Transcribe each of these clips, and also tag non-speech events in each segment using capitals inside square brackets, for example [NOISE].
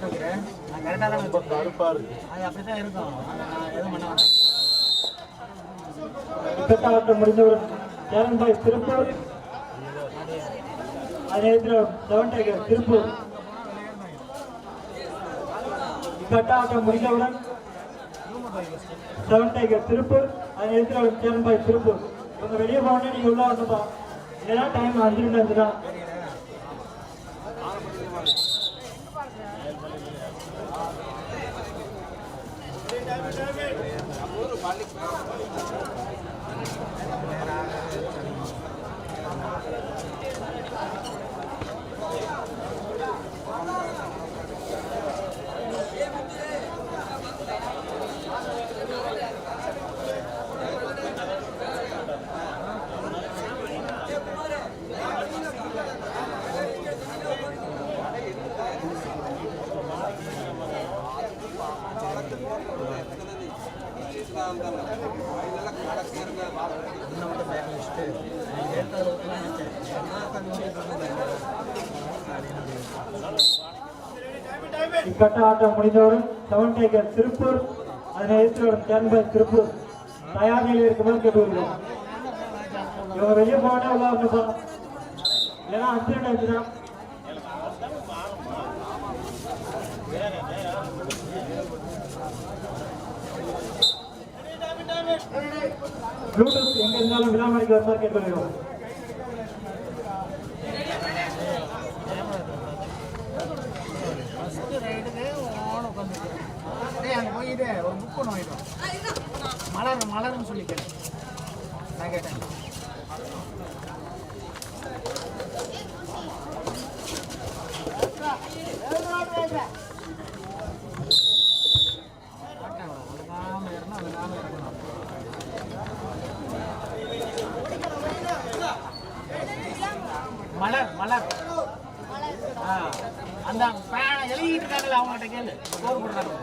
Light வைக்கிறேன் நான் கரெக்டாக தான் வச்சிருக்கேன். கருப்பா இருக்கு. அது அப்படி தான் இருக்கும். நான் எதுவும் பண்ண வேண்டாம் இக்கட்டாட்டம் முடிந்தவுடன் சேரன்பாய் திருப்பூர். அதே செவன் டைகர் திருப்பூர். இக்கட்டாட்டம் முடிந்தவுடன் செவன் டைகர் திருப்பூர் அதே நேரத்தில் சேரன்பாய் திருப்பூர். இவங்க வெளியே போகணும் நீங்க உள்ள இல்லைன்னா டைம் அஞ்சு நிமிடம் அஞ்சு தான் இக்கட்ட ஆட்டம் முடிந்தவுடன் செவன் டேக்கர் திருப்பூர் அதனை எதிர்த்து கேன்பர் திருப்பூர் தயார் நிலையில் இருக்குமாறு கேட்டுக்கொள்கிறோம். இவங்க வெளியே போனா உள்ள வரணும்பா இல்லைன்னா அஞ்சு நிமிடம் ப்ளூடூத் எங்க இருந்தாலும் விழாமணிக்கு வருமாறு கேட்டுக்கொள்கிறோம். ஒரு புக் மலர் மலர்னு சொல்லி கேட்டேன். நான் கேட்டேன். மலர் மலர். ஆ, அந்த எழுதிட்டு இருக்காங்கல்ல அவங்ககிட்ட கேளு. போர் போடுறாங்க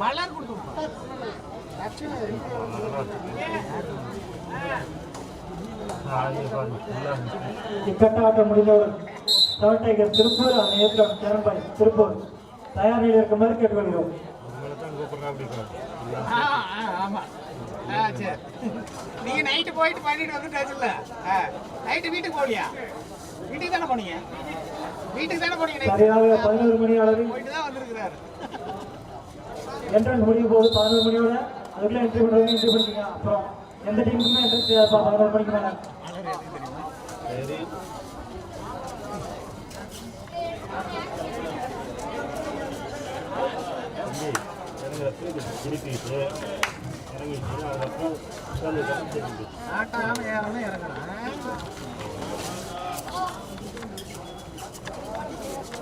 மலர் கொடுத்து இக்கட்ட ஆட்டம் முடிந்தவுடன் செவன் டைகர் திருப்பூர். எதிர்த்து வரும் சேரன்பாய் திருப்பூர் தயார் நிலையில் இருக்குமாறு கேட்டுக்கொள்கிறோம் ஆமா. சரி. நீங்க நைட்டு போயிட்டு பண்ணிட்டு வந்துட்டாச்சுல்ல ஆ நைட்டு வீட்டுக்கு போகலையா? வீட்டுக்கு தானே போனீங்க? வீட்டுக்கு தானே போனீங்க சரியாக பதினோரு மணி அளவில். போயிட்டு தான் வந்திருக்கிறாரு. என்ட்ரன்ஸ் முடிய போகுது பதினோரு மணியோட அதுக்குள்ள என்ட்ரி பண்ணுறவங்க என்ட்ரி பண்ணிக்கங்க. அப்புறம் எந்த டீமுக்குமே என்ட்ரன்ஸ் செய்யாதுப்பா பதினோரு மணிக்கு மேலே. சரி தம்பி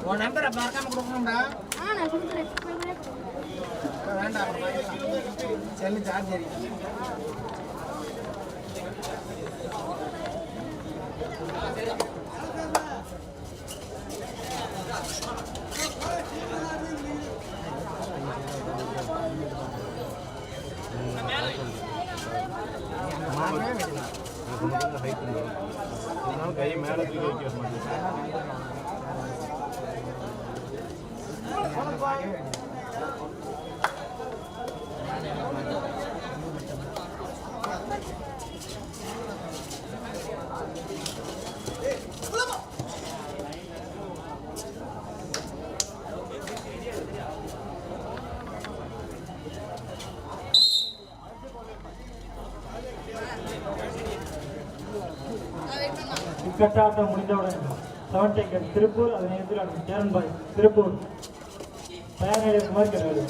உன் நம்பரை மறக்காம கொடுக்கணும்டா. ஆ நான் கொடுக்குறேன். வேண்டாம். செல்லு சார்ஜ் இக்கட்டாட்டம் முடிந்தவுடன் செவன் டேக்கர் திருப்பூர் அதே நேரத்தில் சேரன்பாய் திருப்பூர். தயார் நிலையில் கிடையாது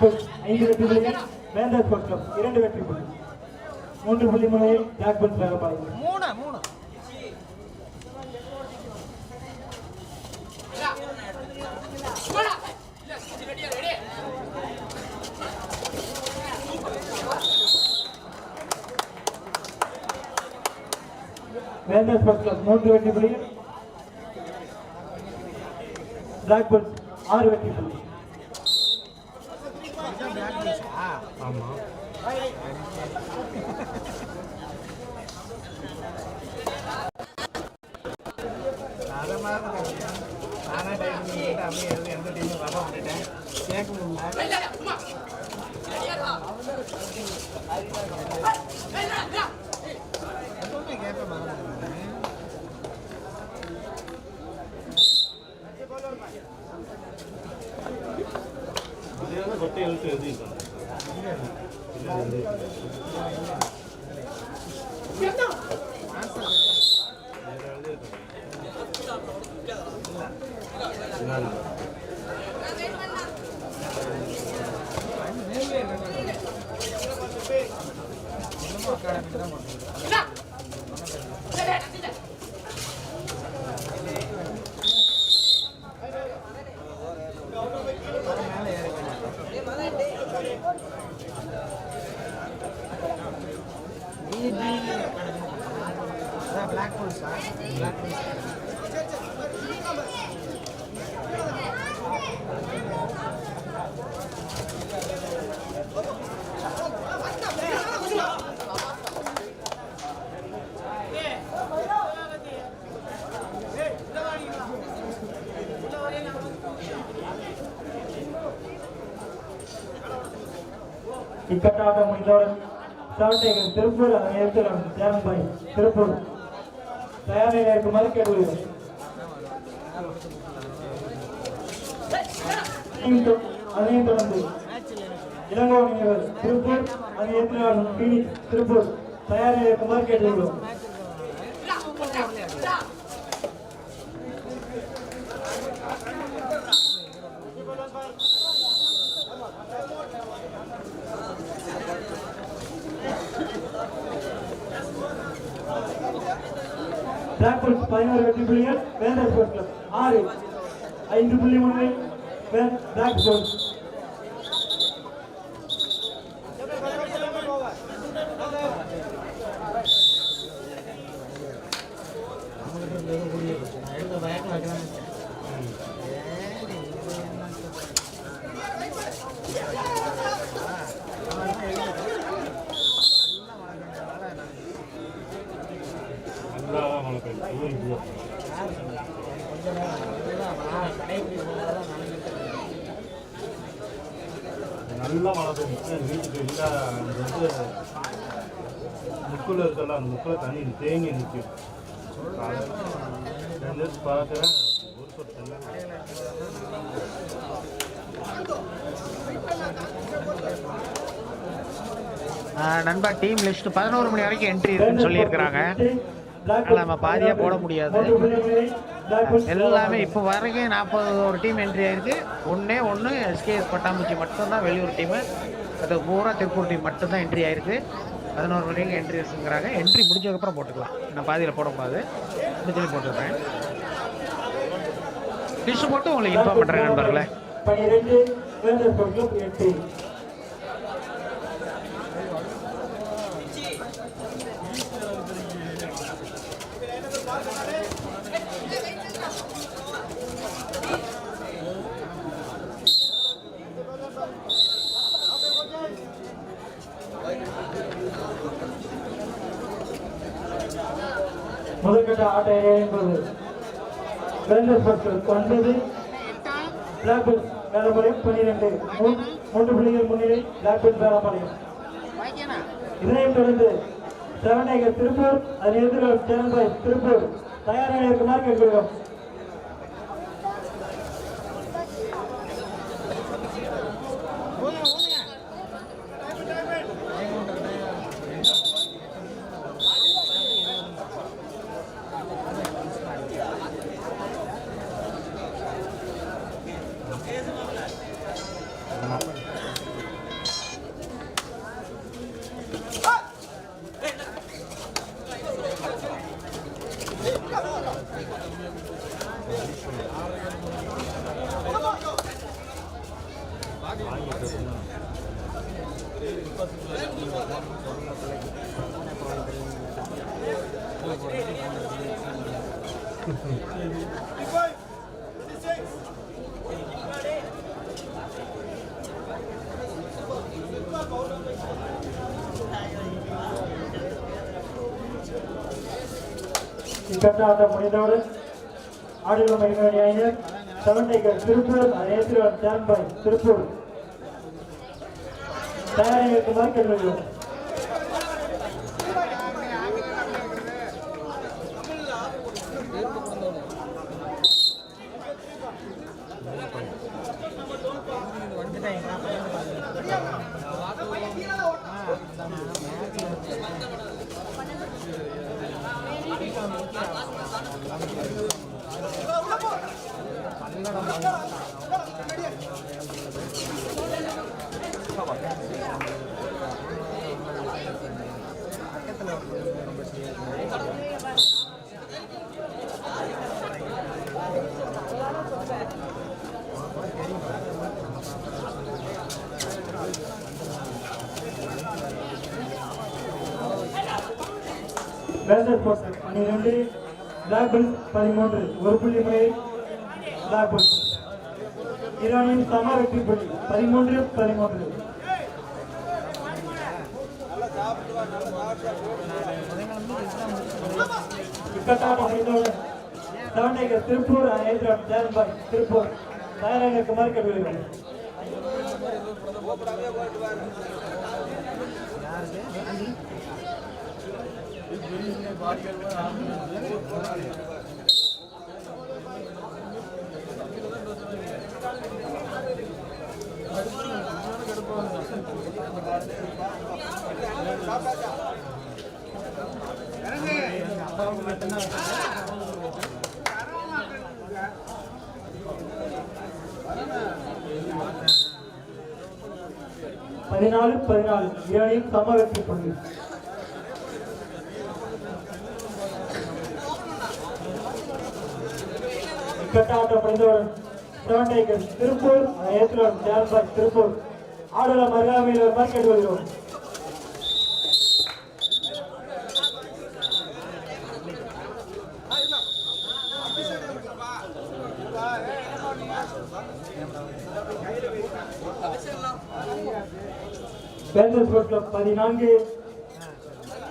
பெல்ட் ஐந்து வெற்றி புள்ளிகள் வேந்தர் கிளப் இரண்டு வெற்றி புள்ளி. மூன்று புள்ளி முனையில் வேகப்பாளையம் மூணு மூணு. வேந்தர் கிளப் மூன்று வெற்றி புள்ளிகள் பிளாக் ஆறு வெற்றி புள்ளி. right? [LAUGHS] பிளாக் இக்கட்ட முடிந்தவுடன் செவன்டேகர் திருப்பூர் அதை எடுத்து சேரன் பாய் திருப்பூர். தயார் நிலையில் இருக்குமாறு கேட்டுக்கொள்கிறோம் அதனையும் தொடர்ந்து இளங்கோ நினைவர் திருப்பூர் அதை எடுத்து திருப்பூர். தயார் நிலையில் இருக்குமாறு கேட்டுக்கொள்கிறோம் பிளாக் பல்ஸ் பதினோரு வெற்றி புள்ளிகள் வேந்தர் ஆறு. ஐந்து புள்ளி முன்னிலை வே- நல்லா பெய்யுது வீட்டுக்கு இல்லை அந்த வந்து முக்கில் இருக்கல அந்த முக்கில் தண்ணி தேங்கி நிற்கும் பார்க்குறேன் ஒரு சொட்டு தண்ணி நண்பா டீம் லிஸ்ட் பதினோரு மணி வரைக்கும் என்ட்ரி இருக்குன்னு சொல்லியிருக்கிறாங்க. அதனால நம்ம பாதியா போட முடியாது. எல்லாமே இப்போ வரைக்கும் நாற்பது ஒரு டீம் என்ட்ரி ஆயிருக்கு. ஒன்றே ஒன்று எஸ்கேஎஸ் பட்டாம்பூச்சி மட்டும்தான் வெளியூர் டீமு அது பூரா திருப்பூர் டீம் மட்டும்தான் என்ட்ரி ஆயிருக்கு. பதினோரு வரைக்கும் என்ட்ரி இருக்குங்கிறாங்க. என்ட்ரி முடிஞ்சதுக்கப்புறம் போட்டுக்கலாம். நான் பாதியில் போடக்கூடாது. முடிஞ்சது போட்டுக்கிறேன். லிஸ்ட் போட்டு உங்களுக்கு இன்ஃபார்ம் பண்ணுறேன் நண்பர்களே. வேந்தர் ஸ்போர்ட்ஸ் ஒன்பது பிளாக் வேலம்பாளையம் பன்னிரெண்டு. மூன்று புள்ளிகள் முன்னிலை பிளாக் வேலம்பாளையம் இதனையும் தொடர்ந்து செவன் திருப்பூர் அதனை எதிர்த்து திருப்பூர் தயாராக இருக்குமாறு கேட்கிறோம் இக்கட்ட [LAUGHS] ஆட்டம் முடிந்தோடு ஆடுகளம் மகிழ்ச்சி அணியினர் செவன் டேக்கர் திருப்பூர் நேற்று டேன் திருப்பூர். தயாரிகளுக்கு இருக்குமாறு கேட்டுக்கொள்கிறோம் வேந்தர் போஸ்டர் பன்னிரெண்டு பிளாக் பெல்ட் பதிமூன்று ஒரு புள்ளி முறை பிளாக் பெல்ட் ஈரானின் சம வெற்றி புள்ளி பதிமூன்று பதிமூன்று. இக்கட்டாட்டம் முடிந்தவுடன் செவன் திருப்பூர் ஹைதராபாத் திருப்பூர். தயாராக குமார் கேட்டுக்கொள்கிறோம் பதினாலு பதினாலு. இரண்டையும் சம வெற்றி புள்ளி இக்கட்டாட்டம் முடிந்தவுடன் திருப்பூர் ஏற்றுடன் திருப்பூர். ஆடுகளம் அருகாமையில் வருமாறு கேட்டுக்கொள்கிறோம் பேந்தர் ஸ்போர்ட் கிளப் பதினான்கு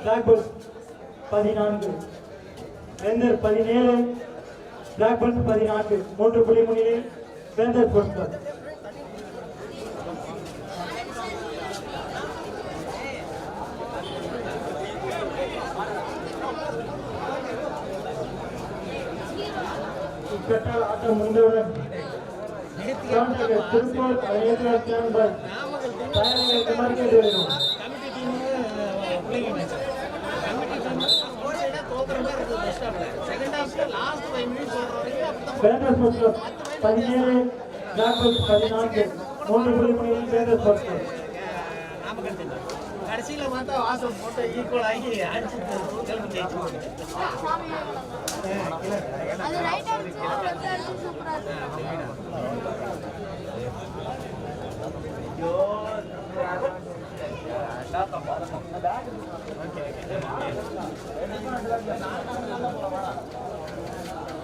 பிளாக் பதினான்கு வேந்தர் பதினேழு பிளாக் பதினான்கு மூன்று புள்ளி முன்னிலையில் வேந்தர் ஸ்போர்ட் கிளப் ஆட்டம் முடிந்தவுடன் திருப்பூர் ஸ்போர்ட்ஸ் கிளப் பதினேழு பெல்ட் பதினான்கு மூன்று புள்ளி முன்னிலையில் பேனர் ஸ்போர்ட்ஸ் கிளப் கடைசியில பார்த்தா வாசல் போட்டு ஈக்குவல் ஆகி அடிச்சுட்டு கிளம்பி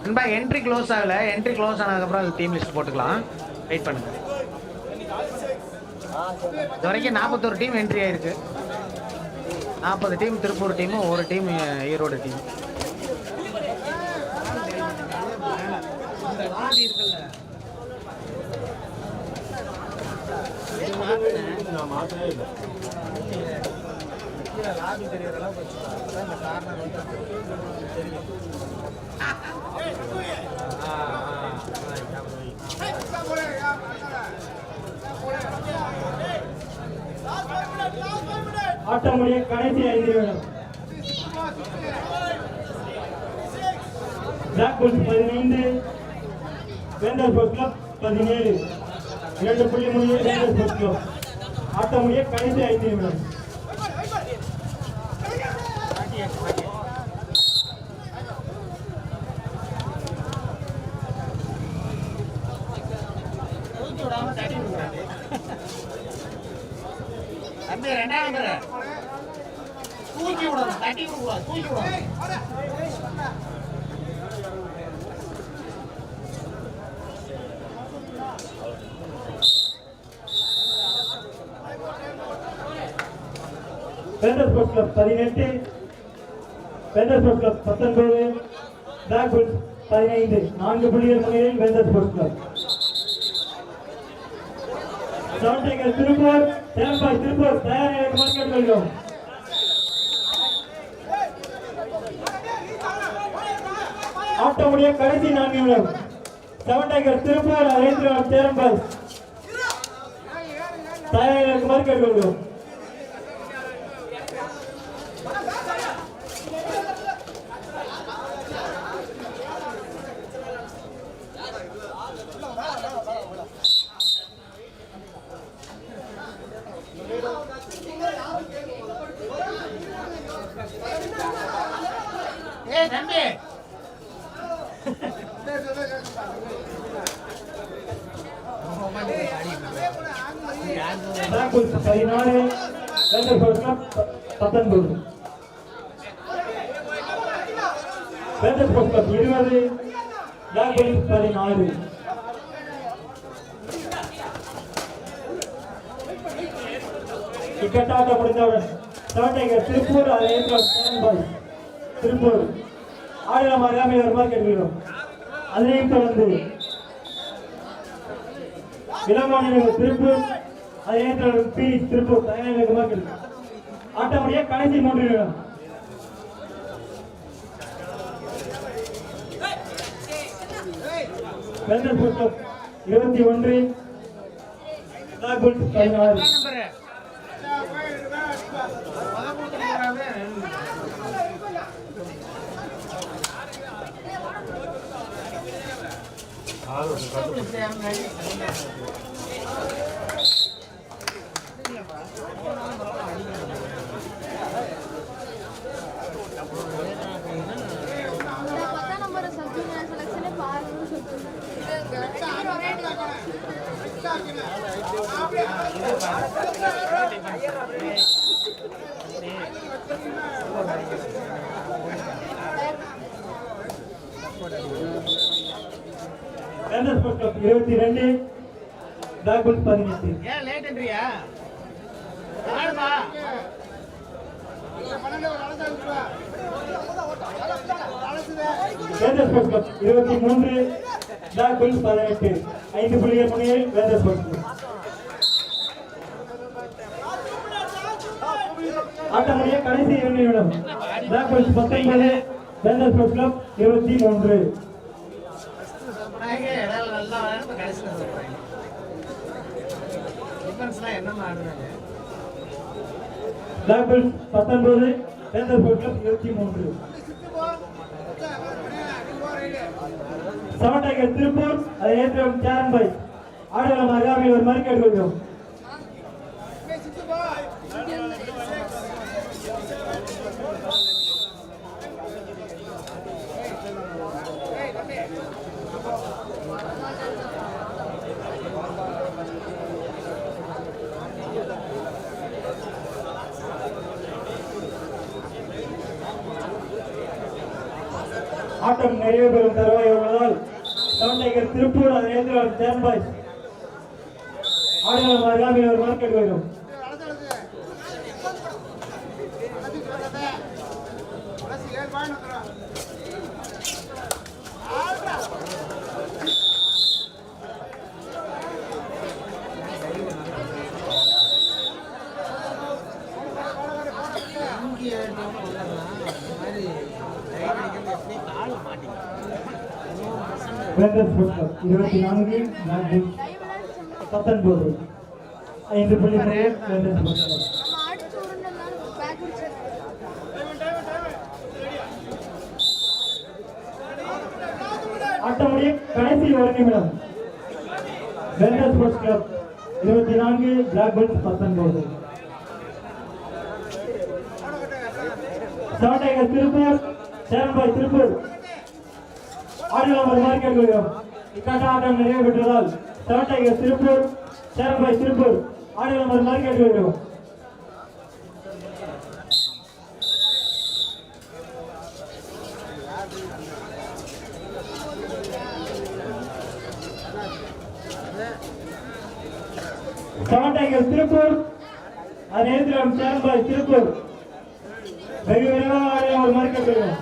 நண்பா என்ட்ரி க்ளோஸ் ஆகல. என்ட்ரி க்ளோஸ் ஆனதுக்கப்புறம் டீம் லிஸ்ட் போட்டுக்கலாம். வெயிட் பண்ணுங்க. இது வரைக்கும் நாற்பத்தொரு டீம் என்ட்ரி ஆயிருக்கு. நாற்பது டீம் திருப்பூர் டீமும் ஒரு டீம் ஈரோடு டீம் நான் மாற்றவே ஆட்டம் முடிய கடைசி ஐந்து நிமிடம். பிளாக் பெல்ட் பதினைந்து வேந்தர் ஸ்போர்ட்ஸ் கிளப் பதினேழு. இரண்டு புள்ளி மூணு வேந்தர் ஸ்போர்ட்ஸ் கிளப் ஆட்டம் முடிய கடைசி ஐந்து நிமிடம். வேந்தர் ஸ்போர்ட்ஸ் கிளப் பதினெட்டு வேந்தர் ஸ்போர்ட்ஸ் கிளப் பத்தொன்பது பிளாக்வுட் பதினைந்து. நான்கு புள்ளிகள் முன்னிலையில் வேந்தர் ஸ்போர்ட்ஸ் கிளப் சவுண்டேக்கர் திருப்பூர் தேம்பாய் திருப்பூர் தயார் நிலைக்கு ஆட்டமுடைய கடைசி நான்கு நிமிடம். செவன் சவுண்டேக்கர் திருப்பூர் ஐந்து தேரம்பாய். தயாரிகளுக்கு நிலைக்கு மார்க்கெட் பதினாலு வேந்தர் பத்தொன்பது. வேந்தர் கிளப் இருபது பதினாறு? இக்கட்டாட்டம் முடிந்தவுடன் திருப்பூர் அதை திருப்பூர். ஆயிரம் அறியாமல் வருமாறு கேட்கிறோம். அதனையும் தொடர்ந்து இளமான திருப்பூர் அது தொடர்ந்து பி திருப்பூர் தயாரில் மக்கள் கேட்கிறோம் கடைசி மூன்று நிமிடம். இருபத்தி ஒன்று. பதினாறு. நம்பர் ஆள் வந்து கட்டு பத்தாம் நம்பர் செலக்ஷன் செலக்ஷனே பாருன்னு வெந்தர் புஷ்பம் இருபத்தி ரெண்டு புல்ஸ் பதினெட்டு ஏன் ஆடுமா இருபத்தி மூன்று புல்ஸ் பதினெட்டு. ஐந்து புள்ளிகள் முன்னிலையில் வேந்தர் ஸ்போர்ட்ஸ் ஆட்டமுடைய கடைசி இரண்டு நிமிடம். புல்ஸ் பத்தொன்பது வேந்தர் ஸ்போர்ட்ஸ் கிளப் இருபத்தி மூன்று. டிஃபென்ஸ்லாம் பத்தொன்பது வேந்தர் ஸ்போர்ட்ஸ் இருபத்தி மூன்று. செவன் திருப்பூர் அதை ஏற்றம் சேரன் பை. ஆடுகளம் ஒரு மறுக்கேடு ஆட்டம் நிறைவு பெறும் தருவாய் உள்ளதால் செவன் திருப்பூர் அதை ஏற்றம் சேரன் பை அருகாமையில் ஒரு மார்க்கெட் கொள்கிறோம் வேந்தர் ஸ்போர்ட்ஸ் இருபத்தி நான்கு நான்கு பத்தொன்பது. ஐந்து புள்ளி முறையில் வேந்தர் ஆட்டமுடைய கடைசி ஒரு நிமிடம். வேந்தர் ஸ்போர்ட்ஸ் கிளப் இருபத்தி நான்கு பிளாக் பெல்ட் பத்தொன்பது. திருப்பூர் சேரம்பாய் திருப்பூர். ஆடில் நம்பர் மாதிரி கேட்கிறோம் இக்காட்ட ஆட்டம் நிறைவு பெற்றதால் சரட்டைக திருப்பூர் சேரம்பை திருப்பூர் ஆடில் நம்பர் மாதிரி கேட்கிறோம் சரட்டைகள் திருப்பூர் அதே நேரத்தில் சேரம்பாய் திருப்பூர். வெகு விரைவாக ஒரு மறுக்க வேண்டும்